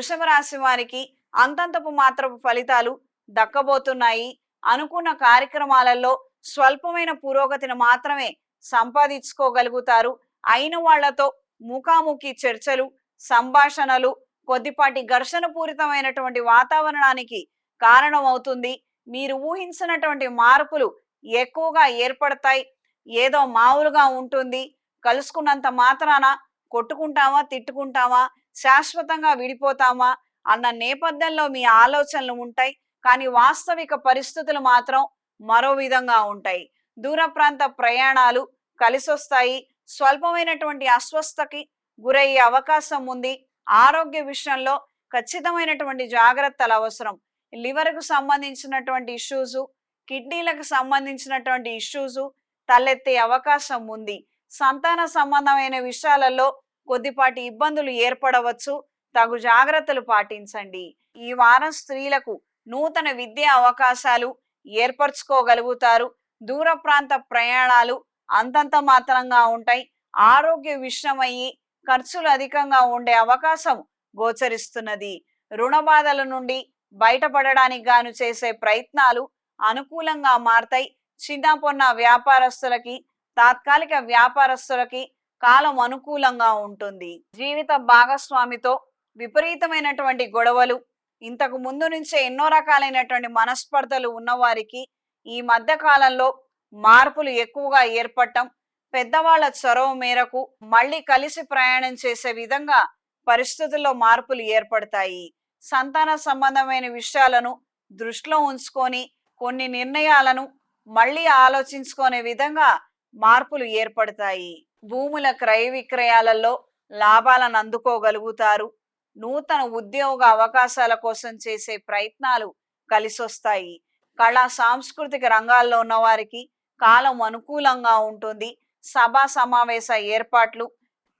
వృషభ రాశి వారికి అంతంతపు మాత్రపు ఫలితాలు దక్కబోతున్నాయి. అనుకున్న కార్యక్రమాలలో స్వల్పమైన పురోగతిని మాత్రమే సంపాదించుకోగలుగుతారు. అయిన వాళ్ళతో ముఖాముఖి చర్చలు సంభాషణలు కొద్దిపాటి ఘర్షణ పూరితమైనటువంటి వాతావరణానికి కారణమవుతుంది. మీరు ఊహించినటువంటి మార్పులు ఎక్కువగా ఏర్పడతాయి. ఏదో మామూలుగా ఉంటుంది. కలుసుకున్నంత మాత్రాన కొట్టుకుంటామా తిట్టుకుంటామా శాశ్వతంగా విడిపోతామా అన్న నేపథ్యంలో మీ ఆలోచనలు ఉంటాయి. కానీ వాస్తవిక పరిస్థితులు మాత్రం మరో విధంగా ఉంటాయి. దూర ప్రాంత ప్రయాణాలు కలిసొస్తాయి. స్వల్పమైనటువంటి అస్వస్థకి గురయ్యే అవకాశం ఉంది. ఆరోగ్య విషయంలో ఖచ్చితమైనటువంటి జాగ్రత్తలు అవసరం. లివర్కు సంబంధించినటువంటి ఇష్యూస్ కిడ్నీలకు సంబంధించినటువంటి ఇష్యూస్ తలెత్తే అవకాశం ఉంది. సంతాన సంబంధమైన విషయాలలో కొద్దిపాటి ఇబ్బందులు ఏర్పడవచ్చు. తగు జాగ్రత్తలు పాటించండి. ఈ వారం స్త్రీలకు నూతన విద్యా అవకాశాలు ఏర్పరచుకోగలుగుతారు. దూర ప్రాంత ప్రయాణాలు అంతంత మాత్రంగా ఉంటాయి. ఆరోగ్య విషయమయ్యి ఖర్చులు అధికంగా ఉండే అవకాశం గోచరిస్తున్నది. రుణ బాధల నుండి బయటపడడానికి గాను చేసే ప్రయత్నాలు అనుకూలంగా మారతాయి. చిన్న పొన్న వ్యాపారస్తులకి తాత్కాలిక వ్యాపారస్తులకి కాలం అనుకూలంగా ఉంటుంది. జీవిత భాగస్వామితో విపరీతమైనటువంటి గొడవలు ఇంతకు ముందు నుంచే ఎన్నో రకాలైనటువంటి మనస్పర్ధలు ఉన్నవారికి ఈ మధ్య కాలంలో మార్పులు ఎక్కువగా ఏర్పడటం పెద్దవాళ్ళ చొరవ మేరకు మళ్ళీ కలిసి ప్రయాణం చేసే విధంగా పరిస్థితుల్లో మార్పులు ఏర్పడతాయి. సంతాన సంబంధమైన విషయాలను దృష్టిలో ఉంచుకొని కొన్ని నిర్ణయాలను మళ్ళీ ఆలోచించుకునే విధంగా మార్పులు ఏర్పడతాయి. భూముల క్రయ విక్రయాలలో లాభాలను అందుకోగలుగుతారు. నూతన ఉద్యోగ అవకాశాల కోసం చేసే ప్రయత్నాలు కలిసొస్తాయి. కళా సాంస్కృతిక రంగాల్లో ఉన్న వారికి కాలం అనుకూలంగా ఉంటుంది. సభా సమావేశ ఏర్పాట్లు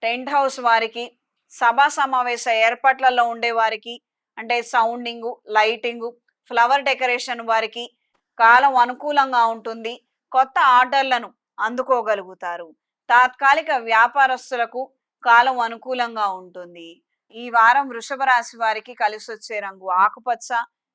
టెంట్ హౌస్ వారికి సభా సమావేశ ఏర్పాట్లలో ఉండే వారికి అంటే సౌండింగ్ లైటింగ్ ఫ్లవర్ డెకరేషన్ వారికి కాలం అనుకూలంగా ఉంటుంది. కొత్త ఆర్డర్లను అందుకోగలుగుతారు. తాత్కాలిక వ్యాపారస్తులకు కాలం అనుకూలంగా ఉంటుంది. ఈ వారం వృషభ రాశి వారికి కలిసొచ్చే రంగు ఆకుపచ్చ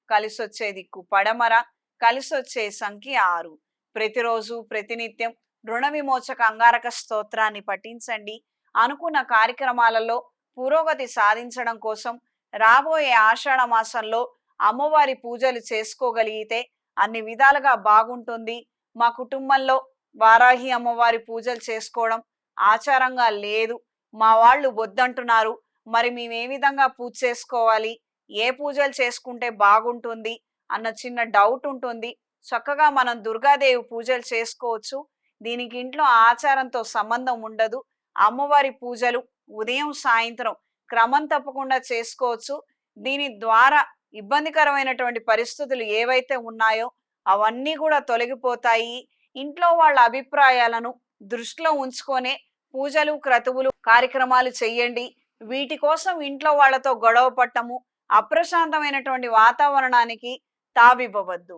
కలిసొచ్చే దిక్కు పడమర కలిసొచ్చే సంఖ్య ఆరు. ప్రతిరోజు ప్రతినిత్యం రుణ విమోచక అంగారక స్తోత్రాన్ని పఠించండి. అనుకున్న కార్యక్రమాలలో పురోగతి సాధించడం కోసం రాబోయే ఆషాఢ మాసంలో అమ్మవారి పూజలు చేసుకోగలిగితే అన్ని విధాలుగా బాగుంటుంది. మా కుటుంబంలో వారాహి అమ్మవారి పూజలు చేసుకోవడం ఆచారంగా లేదు. మా వాళ్ళు వద్దంటున్నారు. మరి మేము ఏ విధంగా పూజ చేసుకోవాలి? ఏ పూజలు చేసుకుంటే బాగుంటుంది? అన్న చిన్న డౌట్ ఉంటుంది. చక్కగా మనం దుర్గాదేవి పూజలు చేసుకోవచ్చు. దీనికి ఇంట్లో ఆచారంతో సంబంధం ఉండదు. అమ్మవారి పూజలు ఉదయం సాయంత్రం క్రమం తప్పకుండా చేసుకోవచ్చు. దీని ద్వారా ఇబ్బందికరమైనటువంటి పరిస్థితులు ఏవైతే ఉన్నాయో అవన్నీ కూడా తొలగిపోతాయి. ఇంట్లో వాళ్ళ అభిప్రాయాలను దృష్టిలో ఉంచుకొనే పూజలు క్రతువులు కార్యక్రమాలు చెయ్యండి. వీటి కోసం ఇంట్లో వాళ్ళతో గొడవ పట్టము అప్రశాంతమైనటువంటి వాతావరణానికి తావివ్వవద్దు.